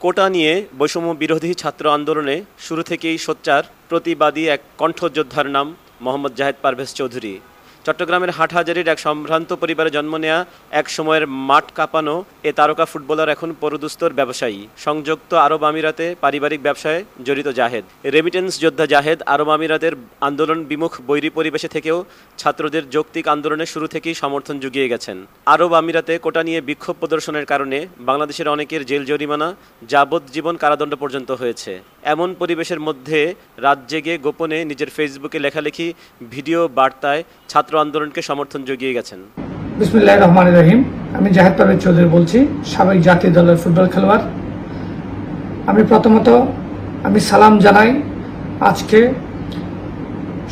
কোটা নিয়ে বৈষম্য বিরোধী ছাত্র আন্দোলনে শুরু থেকেই সোচ্চার, প্রতিবাদী এক কণ্ঠযোদ্ধার নাম মোহাম্মদ জাহেদ পারভেজ চৌধুরী। চট্টগ্রামের হাটহাজারির এক সম্ভ্রান্ত পরিবারে জন্ম নেয়া এক সময়ের মাঠ কাঁপানো এ তারকা ফুটবলার এখন পরদুস্তর ব্যবসায়ী। সংযুক্ত আরব আমিরাতে পারিবারিক ব্যবসায় জড়িত জাহেদ। রেমিটেন্স যোদ্ধা জাহেদ আরব আমিরাতের আন্দোলন বিমুখ বৈরী পরিবেশে থেকেও ছাত্রদের যৌক্তিক আন্দোলনে শুরু থেকেই সমর্থন জুগিয়ে গেছেন। আরব আমিরাতে কোটা নিয়ে বিক্ষোভ প্রদর্শনের কারণে বাংলাদেশের অনেকের জেল জরিমানা, যাবজ্জীবন কারাদণ্ড পর্যন্ত হয়েছে। এমন পরিবেশের মধ্যে রাত জেগে গোপনে নিজের ফেসবুকে লেখালেখি, ভিডিও বার্তায় ছাত্র আন্দোলনকে সমর্থন জুগিয়ে গেছেন। বিসমুল্লাহ রহমান রহিম। আমি জাহেদ পারভেজ চৌধুরী বলছি, সাবেক জাতীয় দলের ফুটবল খেলোয়াড়। আমি প্রথমত আমি সালাম জানাই, আজকে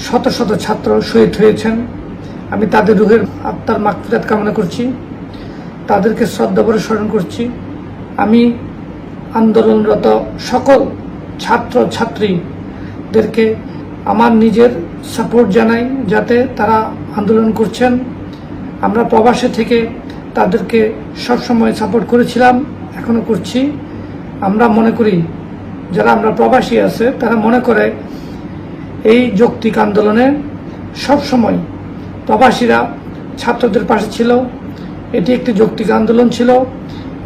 শত শত ছাত্র শহীদ হয়েছেন। আমি তাদের রুহের আত্মার মাকফিরাত কামনা করছি, তাদেরকে শ্রদ্ধা করে স্মরণ করছি। আমি আন্দোলনরত সকল ছাত্র ছাত্রীদেরকে আমার নিজের সাপোর্ট জানাই, যাতে তারা আন্দোলন করছেন। আমরা প্রবাসে থেকে তাদেরকে সবসময় সাপোর্ট করেছিলাম, এখনও করছি। আমরা মনে করি, যারা আমরা প্রবাসী আছে, তারা মনে করে এই যৌক্তিক আন্দোলনে সবসময় প্রবাসীরা ছাত্রদের পাশে ছিল। এটি একটি যৌক্তিক আন্দোলন ছিল।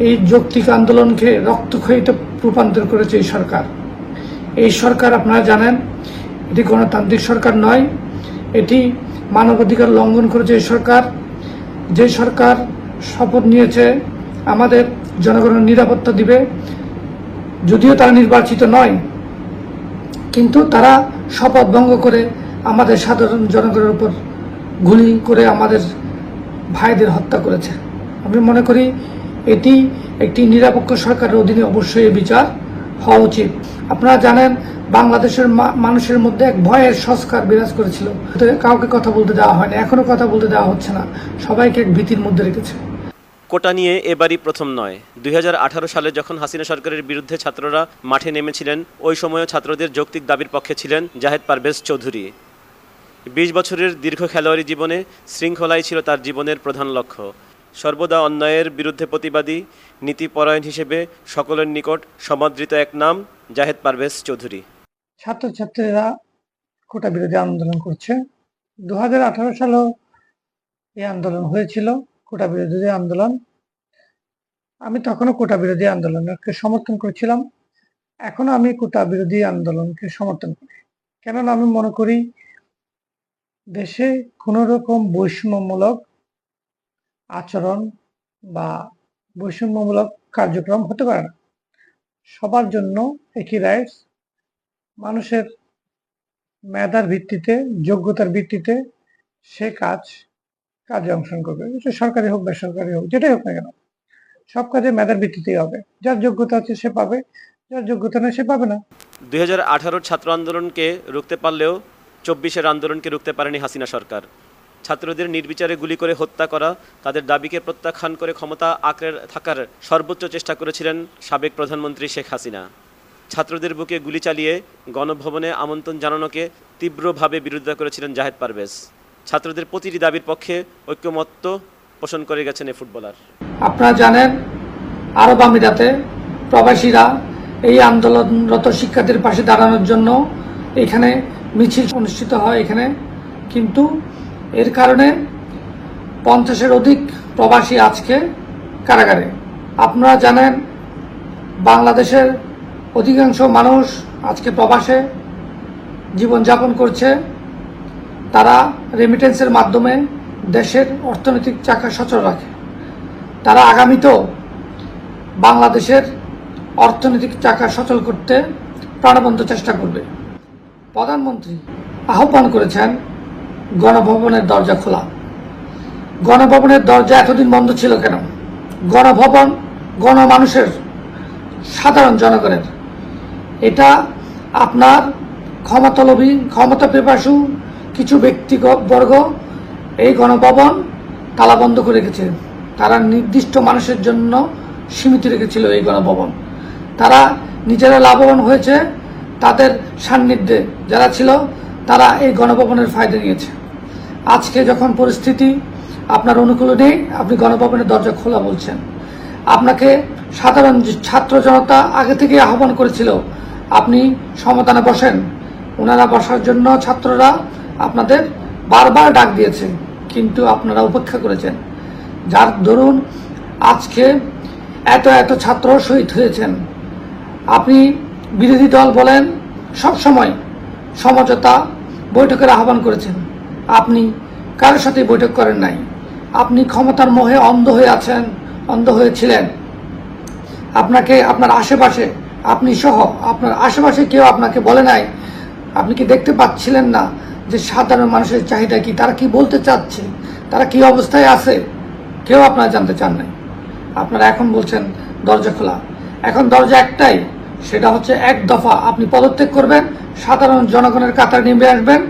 এই যৌক্তিক আন্দোলনকে রক্তক্ষয়িত রূপান্তর করেছে এই সরকার। এই সরকার, আপনারা জানেন, এটি গণতান্ত্রিক সরকার নয়। এটি মানবাধিকার লঙ্ঘন করেছে এই সরকার। যে সরকার শপথ নিয়েছে, আমাদের জনগণের নিরাপত্তা দিবে। যদিও তারা নির্বাচিত নয়, কিন্তু তারা শপথ ভঙ্গ করে আমাদের সাধারণ জনগণের উপর গুলি করে আমাদের ভাইদের হত্যা করেছে। আমি মনে করি এটি একটি নিরপেক্ষ সরকারের অধীনে অবশ্যই বিচার। হওয়া উচিত। আপনারা জানেন, বাংলাদেশের মানুষের মধ্যে এক ভয়ের সংস্কার বিরাজ করেছিল। কাউকে কথা বলতে দেওয়া হয়নি, এখনও কথা বলতে দেওয়া হচ্ছে না। সবাইকে এক ভীতির মধ্যে রেখেছে। কোটা নিয়ে এবারই প্রথম নয়। দুই সালে যখন হাসিনা সরকারের বিরুদ্ধে ছাত্ররা মাঠে নেমেছিলেন, ওই সময়ও ছাত্রদের যৌক্তিক দাবির পক্ষে ছিলেন জাহেদ পারভেজ চৌধুরী। বিশ বছরের দীর্ঘ খেলোয়াড়ি জীবনে শৃঙ্খলাই ছিল তার জীবনের প্রধান লক্ষ্য। সর্বদা অন্যায়ের বিরুদ্ধে প্রতিবাদী নীতিপরায়ণ হিসেবে সকলের নিকট সমাদৃত এক নাম, জাহেদ পারভেজ চৌধুরী। ছাত্রছাত্রীরা কোটা বিরোধী আন্দোলন করছে। দু হাজার আঠারো সালেও এই আন্দোলন হয়েছিল, কোটা বিরোধী আন্দোলন। আমি তখনও কোটা বিরোধী আন্দোলনকে সমর্থন করেছিলাম। এখনও আমি কোটা বিরোধী আন্দোলনকে সমর্থন করি। কেননা আমি মনে করি, দেশে কোনো রকম বৈষম্যমূলক আচরণ বা বৈষম্যমূলক কার্যক্রম হতে পারে না। সবার জন্য একই রাইটস মানুষের মেধার ভিত্তিতে, যোগ্যতার ভিত্তিতে সে কাজ, কাজে অংশগ্রহণ করবে। সরকারি হোক বেসরকারি হোক, যেটাই হোক না কেন, সব কাজে মেধার ভিত্তিতেই হবে। যার যোগ্যতা আছে সে পাবে, যার যোগ্যতা নেই সে পাবে না। দুই হাজার আঠারো ছাত্র আন্দোলনকে রুখতে পারলেও চব্বিশের আন্দোলনকে রুখতে পারেনি হাসিনা সরকার। ছাত্রদের নির্বিচারে গুলি করে হত্যা করা, তাদের দাবিকে প্রত্যাখ্যান করে ক্ষমতা আঁকড়ে থাকার সর্বোচ্চ চেষ্টা করেছিলেন সাবেক প্রধানমন্ত্রী শেখ হাসিনা। ছাত্রদের বুকে গুলি চালিয়ে গণভবনে আমন্ত্রণ জানানোকে তীব্রভাবে বিরোধিতা করেছিলেন জাহেদ পারভেজ। ছাত্রদের প্রতিটি দাবির পক্ষে ঐক্যমত্য পোষণ করে গেছেন এই ফুটবলার। আপনারা জানেন, আরব আমিরাতে প্রবাসীরা এই আন্দোলনরত শিক্ষার্থীর পাশে দাঁড়ানোর জন্য এখানে মিছিল অনুষ্ঠিত হয় এখানে। কিন্তু এর কারণে পঞ্চাশের অধিক প্রবাসী আজকে কারাগারে। আপনারা জানেন, বাংলাদেশের অধিকাংশ মানুষ আজকে প্রবাসে জীবনযাপন করছে। তারা রেমিটেন্সের মাধ্যমে দেশের অর্থনৈতিক চাকা সচল রাখে। তারা আগামীতেও বাংলাদেশের অর্থনৈতিক চাকা সচল করতে প্রাণবন্ত চেষ্টা করবে। প্রধানমন্ত্রী আহ্বান করেছেন গণভবনের দরজা খোলা। গণভবনের দরজা এতদিন বন্ধ ছিল কেন? গণভবন গণমানুষের সাধারণ জনগণের। এটা আপনার ক্ষমতালোভী ক্ষমতা পিপাসু কিছু ব্যক্তিবর্গ এই গণভবন তালাবন্ধ করে রেখেছে। তারা নির্দিষ্ট মানুষের জন্য সীমিত রেখেছিল এই গণভবন। তারা নিজেরা লাভবান হয়েছে, তাদের সান্নিধ্যে যারা ছিল, তারা এই গণভবনের ফায়দা নিয়েছে। আজকে যখন পরিস্থিতি আপনার অনুকূলে নেই, আপনি গণভবনের দরজা খোলা বলছেন। আপনাকে সাধারণ ছাত্র জনতা আগে থেকে আহ্বান করেছিল, আপনি সমাধানে বসেন। ওনারা বসার জন্য ছাত্ররা আপনাদের বারবার ডাক দিয়েছে কিন্তু আপনারা উপেক্ষা করেছেন। যার দরুন আজকে এত এত ছাত্র শহীদ হয়েছেন। আপনি বিরোধী দল বলেন সব সময় সমঝোতা বৈঠকের আহ্বান করেছেন। আপনি কারোর সাথে বৈঠক করেন নাই। আপনি ক্ষমতার মোহে অন্ধ হয়ে আছেন, অন্ধ হয়েছিলেন। আপনাকে আপনার আশেপাশে, আপনি সহ আপনার আশেপাশে কেউ আপনাকে বলে নাই। আপনি কি দেখতে পাচ্ছিলেন না যে সাধারণ মানুষের চাহিদা কি? তারা কি বলতে চাচ্ছে? তারা কি অবস্থায় আছে? কেউ আপনারা জানতে চান নাই। আপনারা এখন বলছেন, দরজা খোলা। এখন দরজা একটাই, সেটা হচ্ছে এক দফা। আপনি পদত্যাগ করবেন, সাধারণ জনগণের কাতার নেমে আসবেন।